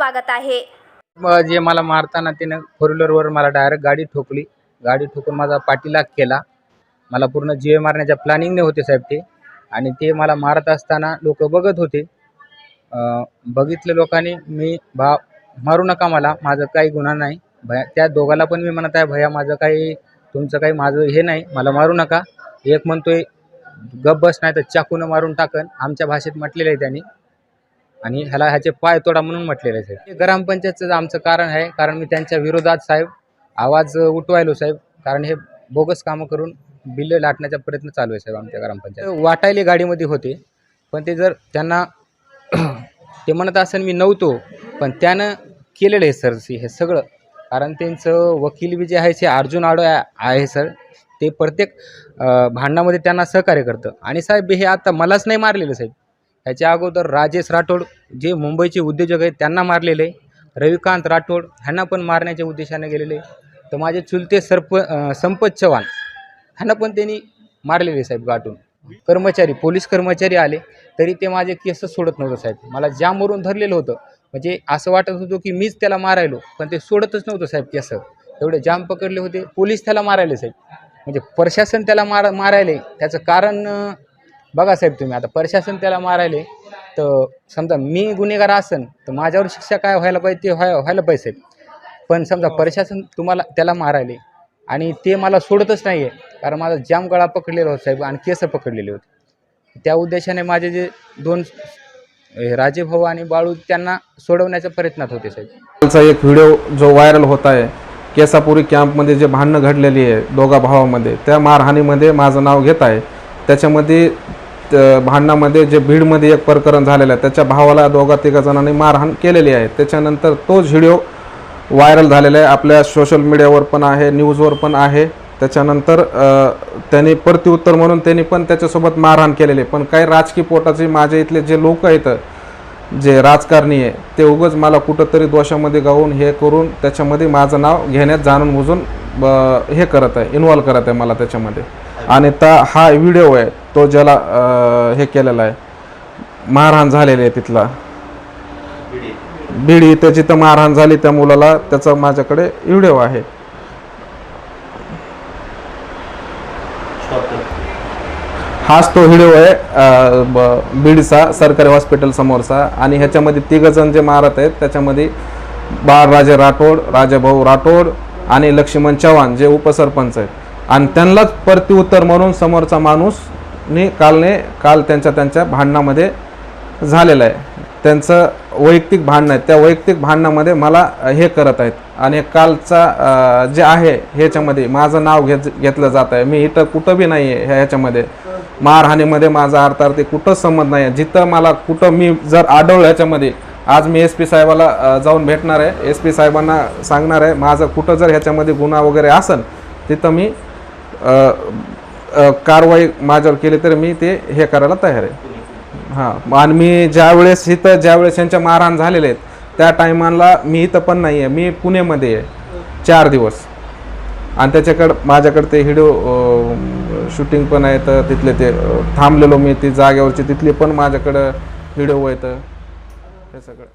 स्वागत आहे. जे मला मारताना त्यानं फोर व्हीलरवर मला डायरेक्ट गाडी ठोकली. गाडी ठोकून माझा पाठीलाग केला. मला पूर्ण जीव मारण्याच्या प्लॅनिंगने होते साहेब ते. आणि ते मला मारत असताना लोक बघत होते. बघितले लोकांनी मी भा मारू नका मला माझं काही गुन्हा नाही. भया त्या दोघाला पण मी म्हणत आहे भैया माझं काही तुमचं काही माझं हे नाही. मला मारू नका. एक म्हणतोय गप बस नाही तर चाकूनं मारून टाकन. आमच्या भाषेत म्हटलेलं आहे त्यांनी. आणि ह्याला ह्याचे पाय तोडा म्हणून म्हटलेले आहे साहेब हे ग्रामपंचायतचं आमचं कारण आहे कारण मी त्यांच्या विरोधात साहेब आवाज उठवायलो साहेब कारण हे बोगस कामं करून बिल्ल लाटण्याचा प्रयत्न चालू आहे साहेब आमच्या ग्रामपंचायत. वाटायले गाडीमध्ये होते पण ते जर त्यांना ते म्हणत असेल मी नव्हतो पण त्यानं केलेलं आहे सर हे सगळं. कारण त्यांचं वकील बी जे आहे ते अर्जुन आडो आहे- सर. ते प्रत्येक भांडणामध्ये त्यांना सहकार्य करतं. आणि साहेब हे आता मलाच नाही मारलेलं साहेब. ह्याच्या अगोदर राजेश राठोड जे मुंबईचे उद्योजक आहेत त्यांना मारलेले. आहे रविकांत राठोड ह्यांना पण मारण्याच्या उद्देशाने गेलेले. तर माझे चुलते सरप संपत चव्हाण ह्यांना पण त्यांनी मारलेले साहेब गाठून. कर्मचारी पोलीस कर्मचारी आले तरी ते माझे केस सोडत नव्हतं साहेब. मला जामवरून धरलेलं होतं. म्हणजे असं वाटत होतं की मीच त्याला मारायलो पण ते सोडतच नव्हतं साहेब केस. एवढे जाम पकडले होते. पोलीस त्याला मारायले साहेब. म्हणजे प्रशासन त्याला मारा मारायले. त्याचं कारण बघा साहेब तुम्ही आता प्रशासन त्याला मारायले तर समजा मी गुन्हेगार असन तर माझ्यावर शिक्षा काय व्हायला पाहिजे ते व्हाय व्हायला पाहिजे साहेब. पण समजा प्रशासन तुम्हाला त्याला मारायले आणि ते मला सोडतच नाही आहे कारण माझा जाम गळा पकडलेला होता साहेब आणि केस पकडलेले होते. त्या उद्देशाने माझे जे दोन हे राजेभाऊ आणि बाळू त्यांना सोडवण्याच्या प्रयत्नात होते साहेब. कालचा एक व्हिडिओ जो व्हायरल होत आहे केसापुरी कॅम्पमध्ये जे भांडणं घडलेली आहे दोघा भावामध्ये त्या मारहाणीमध्ये माझं नाव घेत आहे. त्याच्यामध्ये भांडणामध्ये जे भीडमध्ये एक प्रकरण झालेलं आहे त्याच्या भावाला दोघा तिघा जणांनी मारहाण केलेली आहे. त्याच्यानंतर तोच व्हिडिओ व्हायरल झालेला आहे. आपल्या सोशल मीडियावर पण आहे न्यूजवर पण आहे. त्याच्यानंतर त्यांनी प्रत्युत्तर म्हणून त्यांनी पण त्याच्यासोबत मारहाण केलेली आहे. पण काही राजकीय पोटाचे माझे इथले जे लोक आहेत जे राजकारणी आहे ते उगच मला कुठंतरी दोषामध्ये गाऊन हे करून त्याच्यामध्ये माझं नाव घेण्यात जाणून बुजून ब- हे करत आहे इन्व्हॉल्व करत आहे मला त्याच्यामध्ये. आणि त्या हा व्हिडिओ आहे तो ज्याला हे केलेला आहे. मारहाण झालेली आहे तिथला. बिडी. इथं जिथं मारहाण झाली त्या मुलाला त्याचा माझ्याकडे व्हिडिओ आहे. हाच तो व्हिडिओ आहे बीडचा सरकारी हॉस्पिटल समोरचा. आणि ह्याच्यामध्ये तिघ जण जे मारत आहेत त्याच्यामध्ये बाळराजे राठोड राजाभाऊ राठोड आणि लक्ष्मण चव्हाण जे उपसरपंच आहेत. आणि त्यांनाच प्रत्युत्तर म्हणून समोरचा माणूसनी कालने काल त्यांच्या त्यांच्या भांडणामध्ये झालेलं आहे. त्यांचं वैयक्तिक भांडणं आहे त्या वैयक्तिक भांडणामध्ये मला हे करत आहेत. आणि कालचा जे आहे ह्याच्यामध्ये माझं नाव घेत घेतलं जात आहे. मी इथं कुठं बी नाही आहे ह्याच्यामध्ये. मारहाणीमध्ये माझा अर्थार्थी कुठंच संबंध नाही आहे जिथं मला कुठं मी जर आढळलं ह्याच्यामध्ये आज मी एस पी साहेबाला जाऊन भेटणार आहे. एस पी साहेबांना सांगणार आहे माझं कुठं जर ह्याच्यामध्ये गुन्हा वगैरे असेल तिथं मी कारवाई माझ्यावर केली तर मी ते हे करायला तयार आहे. हां आणि मी ज्यावेळेस इथं ज्यावेळेस यांच्या मारहाण झालेले आहेत त्या टायमाला मी इथं पण नाही आहे मी पुणेमध्ये आहे. चार दिवस. आणि त्याच्याकडं माझ्याकडे ते व्हिडिओ शूटिंग पण आहे तर तिथले ते थांबलेलो मी ती जागेवरची तिथली पण माझ्याकडं व्हिडिओ आहेत हे सगळं.